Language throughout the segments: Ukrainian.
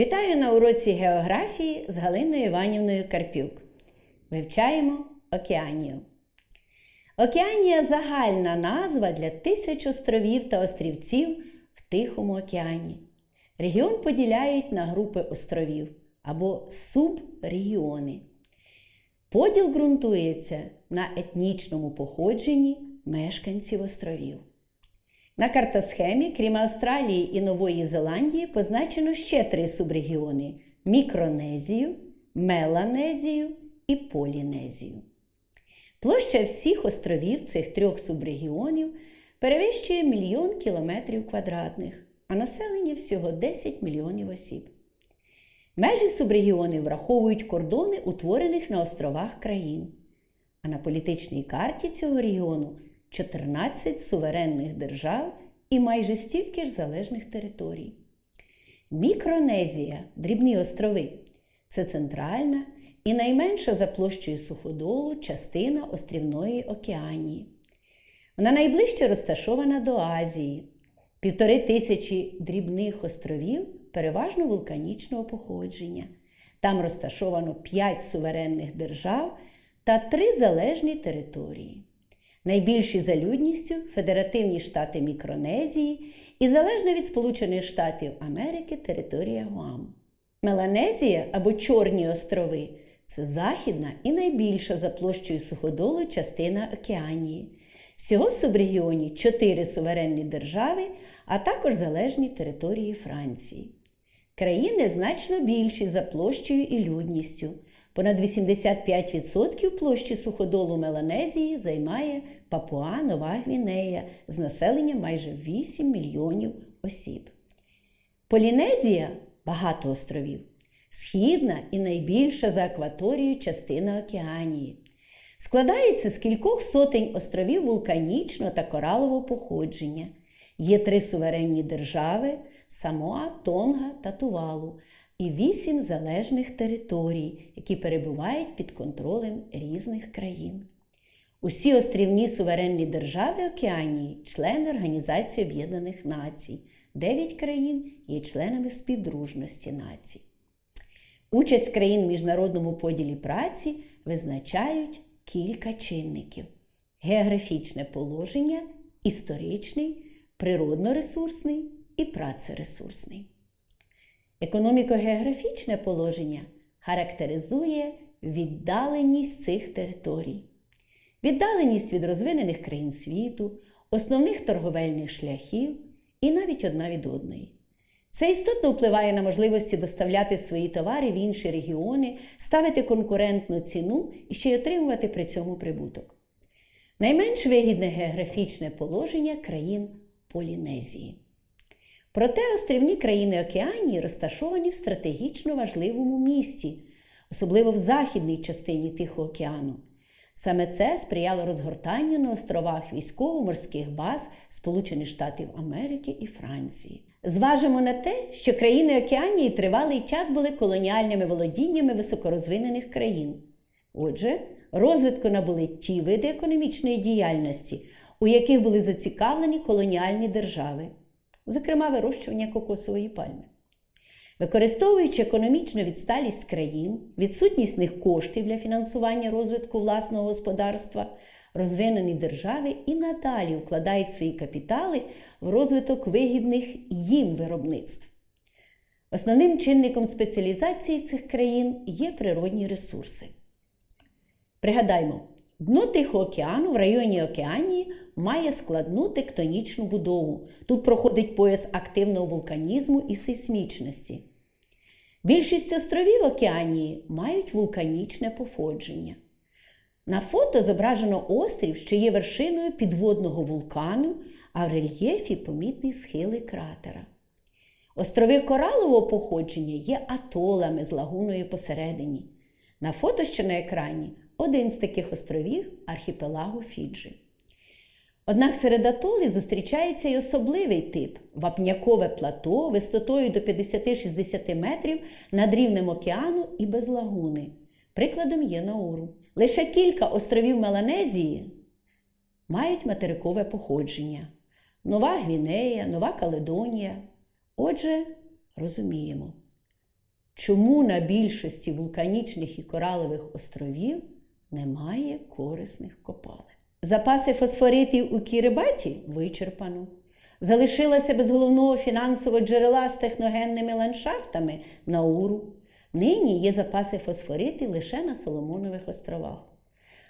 Вітаю на уроці географії з Галиною Іванівною Карпюк. Вивчаємо Океанію. Океанія загальна назва для тисяч островів та острівців в Тихому океані. Регіон поділяють на групи островів або субрегіони. Поділ ґрунтується на етнічному походженні мешканців островів. На картосхемі, крім Австралії і Нової Зеландії, позначено ще три субрегіони: Мікронезію, Меланезію і Полінезію. Площа всіх островів цих трьох субрегіонів перевищує мільйон кілометрів квадратних, а населення всього 10 мільйонів осіб. Межі субрегіонів враховують кордони утворених на островах країн. А на політичній карті цього регіону 14 суверенних держав і майже стільки ж залежних територій. Мікронезія, дрібні острови, це центральна і найменша за площею суходолу частина острівної океанії. Вона найближче розташована до Азії. Півтори тисячі дрібних островів переважно вулканічного походження. Там розташовано 5 суверенних держав та 3 залежні території. Найбільші за людністю Федеративні Штати Мікронезії і залежно від Сполучених Штатів Америки територія Гуам. Меланезія або Чорні острови це західна і найбільша за площею суходолу частина Океанії. Всього в субрегіоні чотири суверенні держави, а також залежні території Франції. Країни значно більші за площею і людністю. Понад 85% площі суходолу Меланезії займає Папуа Нова Гвінея з населенням майже 8 мільйонів осіб. Полінезія багато островів, східна і найбільша за акваторією частина Океанії. Складається з кількох сотень островів вулканічного та коралового походження. Є три суверенні держави Самоа, Тонга та Тувалу і вісім залежних територій, які перебувають під контролем різних країн. Усі острівні суверенні держави Океанії члени Організації Об'єднаних Націй. Дев'ять країн є членами співдружності націй. Участь країн в міжнародному поділі праці визначають кілька чинників: географічне положення, історичний, природно-ресурсний і працересурсний. Економіко-географічне положення характеризує віддаленість цих територій, віддаленість від розвинених країн світу, основних торговельних шляхів і навіть одна від одної. Це істотно впливає на можливості доставляти свої товари в інші регіони, ставити конкурентну ціну і ще й отримувати при цьому прибуток. Найменш вигідне географічне положення країн Полінезії. Проте острівні країни Океанії розташовані в стратегічно важливому місті, особливо в західній частині Тихого океану. Саме це сприяло розгортанню на островах військово-морських баз Сполучених Штатів Америки і Франції. Зважимо на те, що країни Океанії тривалий час були колоніальними володіннями високорозвинених країн. Отже, розвитку набули ті види економічної діяльності, у яких були зацікавлені колоніальні держави, зокрема вирощування кокосової пальми. Використовуючи економічну відсталість країн, відсутність них коштів для фінансування розвитку власного господарства, розвинені держави і надалі вкладають свої капітали в розвиток вигідних їм виробництв. Основним чинником спеціалізації цих країн є природні ресурси. Пригадаймо, дно Тихого океану в районі Океанії має складну тектонічну будову. Тут проходить пояс активного вулканізму і сейсмічності. Більшість островів Океанії мають вулканічне походження. На фото зображено острів, що є вершиною підводного вулкану, а в рельєфі помітні схили кратера. Острови коралового походження є атолами з лагуною посередині. На фото, що на екрані, один з таких островів архіпелагу Фіджі. Однак серед атолів зустрічається й особливий тип вапнякове плато висотою до 50-60 метрів над рівнем океану і без лагуни. Прикладом є Науру. Лише кілька островів Меланезії мають материкове походження: Нова Гвінея, Нова Каледонія. Отже, розуміємо, чому на більшості вулканічних і коралових островів немає корисних копалин. Запаси фосфоритів у Кірибаті вичерпано. Залишилася без головного фінансового джерела з техногенними ландшафтами Науру. Нині є запаси фосфоритів лише на Соломонових островах.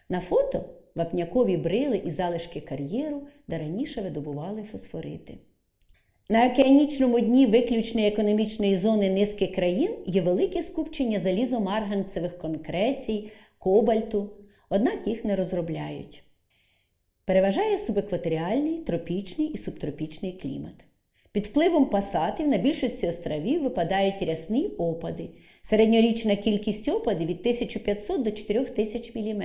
На фото вапнякові брили і залишки кар'єру, де раніше видобували фосфорити. На океанічному дні виключної економічної зони низки країн є велике скупчення залізомарганцевих конкрецій, кобальту, однак їх не розробляють. Переважає субекваторіальний, тропічний і субтропічний клімат. Під впливом пасатів на більшості островів випадають рясні опади. Середньорічна кількість опадів від 1500 до 4000 мм.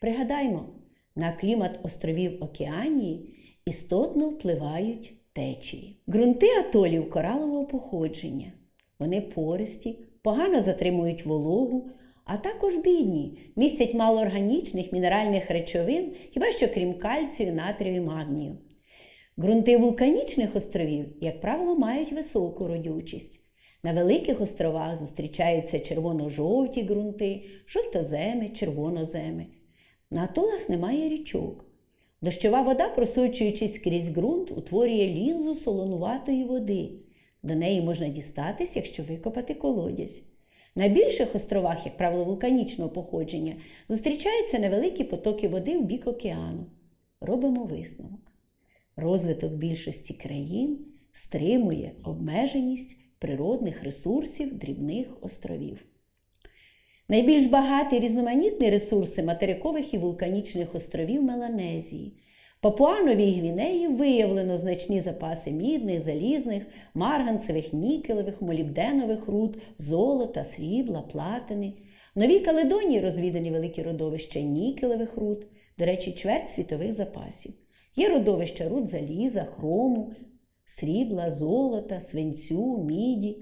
Пригадаймо, на клімат островів Океанії істотно впливають течії. Ґрунти атолів коралового походження. Вони пористі, погано затримують вологу, а також бідні, містять мало органічних мінеральних речовин, хіба що крім кальцію, натрію і магнію. Ґрунти вулканічних островів, як правило, мають високу родючість. На великих островах зустрічаються червоно-жовті ґрунти, жовтоземи, червоноземи. На атолах немає річок. Дощова вода, просочуючись крізь ґрунт, утворює лінзу солонуватої води. До неї можна дістатись, якщо викопати колодязь. На більших островах, як правило, вулканічного походження, зустрічаються невеликі потоки води в бік океану. Робимо висновок. Розвиток більшості країн стримує обмеженість природних ресурсів дрібних островів. Найбільш багаті різноманітні ресурси материкових і вулканічних островів Меланезії. Папуановій Гвінеї виявлено значні запаси мідних, залізних, марганцевих, нікелевих, молібденових руд, золота, срібла, платини. В Новій Каледонії розвідані великі родовища нікелевих руд, до речі, чверть світових запасів. Є родовища руд заліза, хрому, срібла, золота, свинцю, міді.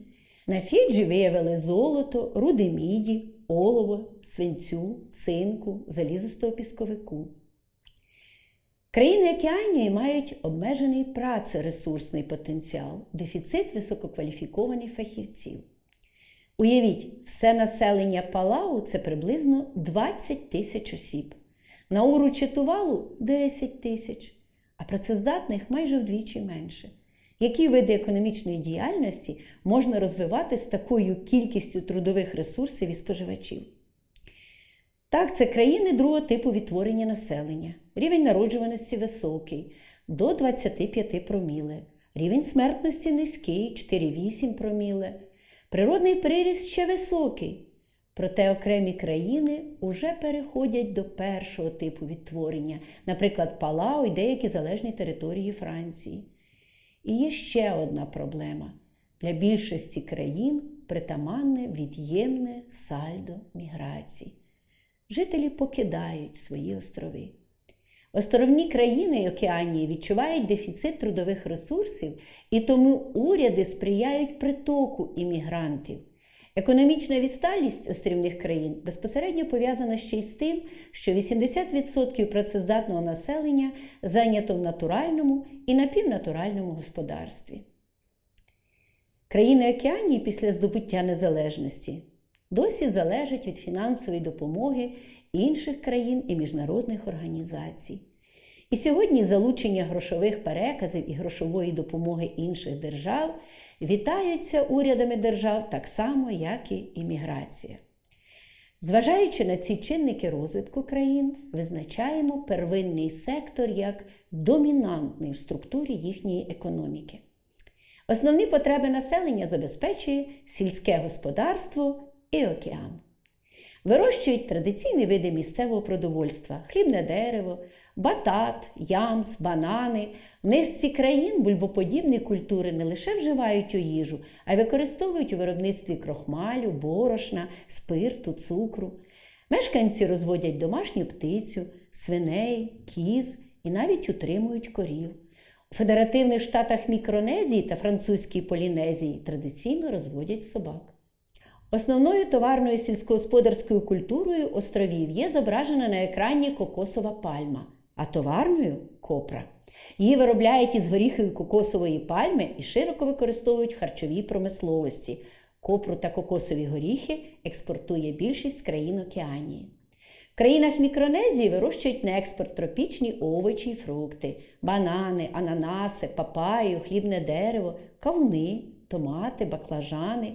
На Фіджі виявили золото, руди міді, олово, свинцю, цинку, залізистого пісковику. Країни Океанії мають обмежений працересурсний потенціал, дефіцит висококваліфікованих фахівців. Уявіть, все населення Палау це приблизно 20 тисяч осіб, Науру чи Тувалу 10 тисяч, а працездатних майже вдвічі менше. Які види економічної діяльності можна розвивати з такою кількістю трудових ресурсів і споживачів? Так, це країни другого типу відтворення населення. Рівень народжуваності високий до 25 проміле. Рівень смертності низький 4,8 проміле. Природний приріст ще високий. Проте окремі країни вже переходять до першого типу відтворення, наприклад, Палау і деякі залежні території Франції. І є ще одна проблема. Для більшості країн притаманне від'ємне сальдо міграції. Жителі покидають свої острови. Островні країни Океанії відчувають дефіцит трудових ресурсів, і тому уряди сприяють притоку іммігрантів. Економічна відсталість острівних країн безпосередньо пов'язана ще й з тим, що 80% працездатного населення зайнято в натуральному і напівнатуральному господарстві. Країни Океанії після здобуття незалежності досі залежать від фінансової допомоги інших країн і міжнародних організацій. І сьогодні залучення грошових переказів і грошової допомоги інших держав вітаються урядами держав так само, як і імміграція. Зважаючи на ці чинники розвитку країн, визначаємо первинний сектор як домінантний в структурі їхньої економіки. Основні потреби населення забезпечує сільське господарство і океан. Вирощують традиційні види місцевого продовольства хлібне дерево, батат, ямс, банани. В низці країн бульбоподібні культури не лише вживають у їжу, а й використовують у виробництві крохмалю, борошна, спирту, цукру. Мешканці розводять домашню птицю, свиней, кіз і навіть утримують корів. У федеративних штатах Мікронезії та Французькій Полінезії традиційно розводять собак. Основною товарною сільськогосподарською культурою островів є зображена на екрані кокосова пальма, а товарною копра. Її виробляють із горіхів кокосової пальми і широко використовують в харчовій промисловості. Копру та кокосові горіхи експортує більшість країн Океанії. В країнах Мікронезії вирощують на експорт тропічні овочі й фрукти, банани, ананаси, папаю, хлібне дерево, кавуни, томати, баклажани.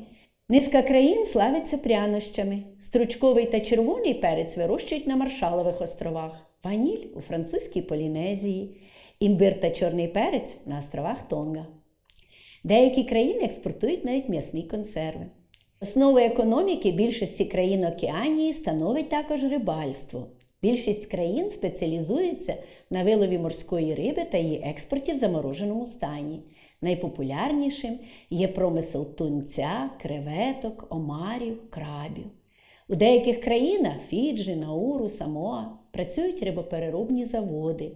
Низка країн славиться прянощами. Стручковий та червоний перець вирощують на Маршалових островах, ваніль у французькій Полінезії, імбир та чорний перець на островах Тонга. Деякі країни експортують навіть м'ясні консерви. Основу економіки більшості країн Океанії становить також рибальство. Більшість країн спеціалізуються на вилові морської риби та її експорті в замороженому стані. Найпопулярнішим є промисел тунця, креветок, омарів, крабів. У деяких країнах Фіджі, Науру, Самоа працюють рибопереробні заводи.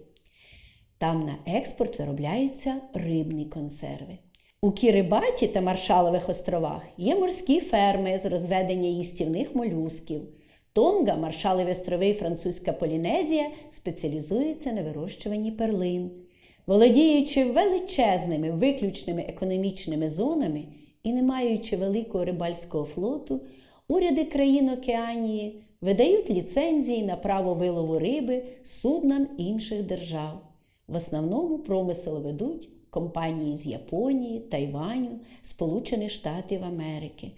Там на експорт виробляються рибні консерви. У Кірибаті та Маршалових островах є морські ферми з розведення їстівних молюсків. Тонга, Маршалові острови і Французька Полінезія спеціалізуються на вирощуванні перлин. Володіючи величезними виключними економічними зонами і не маючи великого рибальського флоту, уряди країн Океанії видають ліцензії на право вилову риби суднам інших держав. В основному промисел ведуть компанії з Японії, Тайваню, Сполучених Штатів Америки.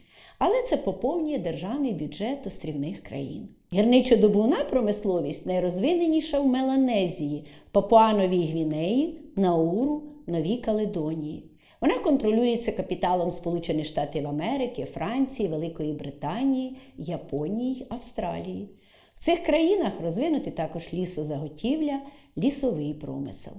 Але це поповнює державний бюджет острівних країн. Гірничодобувна промисловість найрозвиненіша в Меланезії, Папуановій Гвінеї, Науру, Новій Каледонії. Вона контролюється капіталом Сполучених Штатів Америки, Франції, Великої Британії, Японії Австралії. В цих країнах розвинуті також лісозаготівля, лісовий промисел.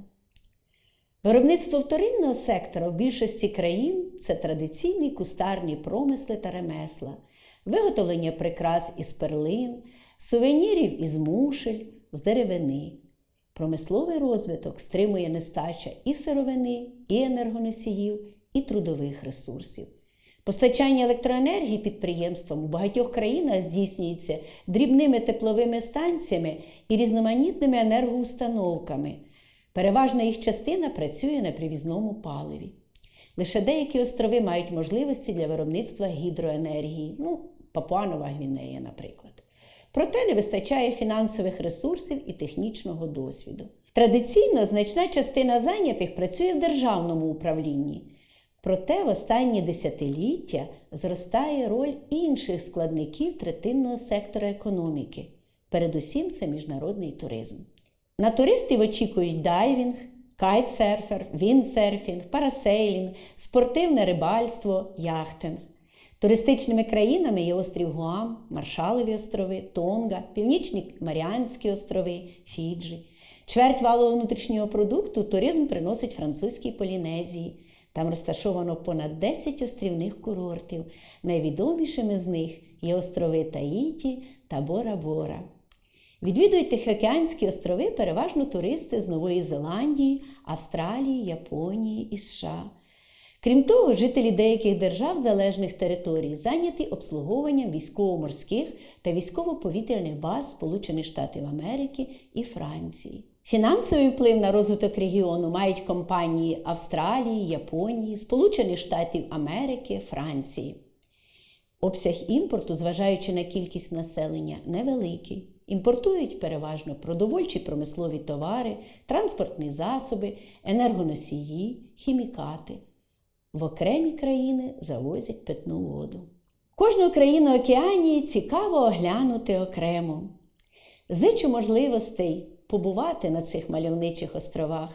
Виробництво вторинного сектора в більшості країн це традиційні кустарні промисли та ремесла, виготовлення прикрас із перлин, сувенірів із мушель, з деревини. Промисловий розвиток стримує нестача і сировини, і енергоносіїв, і трудових ресурсів. Постачання електроенергії підприємствам у багатьох країнах здійснюється дрібними тепловими станціями і різноманітними енергоустановками. Переважна їх частина працює на привізному паливі. Лише деякі острови мають можливості для виробництва гідроенергії, ну, Папуанова Гвінея, наприклад. Проте не вистачає фінансових ресурсів і технічного досвіду. Традиційно значна частина зайнятих працює в державному управлінні. Проте в останні десятиліття зростає роль інших складників третинного сектора економіки. Передусім це міжнародний туризм. На туристів очікують дайвінг, кайтсерфер, віндсерфінг, парасейлінг, спортивне рибальство, яхтинг. Туристичними країнами є острів Гуам, Маршалові острови, Тонга, Північні Маріанські острови, Фіджі. Чверть валового внутрішнього продукту туризм приносить французькій Полінезії. Там розташовано понад 10 острівних курортів. Найвідомішими з них є острови Таїті та Бора-Бора. Відвідують Тихоокеанські острови переважно туристи з Нової Зеландії, Австралії, Японії і США. Крім того, жителі деяких держав залежних територій зайняті обслуговуванням військово-морських та військово-повітряних баз Сполучених Штатів Америки і Франції. Фінансовий вплив на розвиток регіону мають компанії Австралії, Японії, Сполучених Штатів Америки, Франції. Обсяг імпорту, зважаючи на кількість населення, невеликий. Імпортують переважно продовольчі промислові товари, транспортні засоби, енергоносії, хімікати. В окремі країни завозять питну воду. Кожну країну Океанії цікаво оглянути окремо. Зичу можливостей побувати на цих мальовничих островах.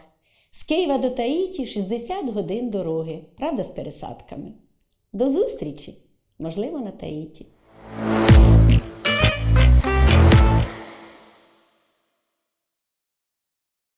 З Києва до Таїті 60 годин дороги, правда, з пересадками. До зустрічі! Можливо, на Таїті.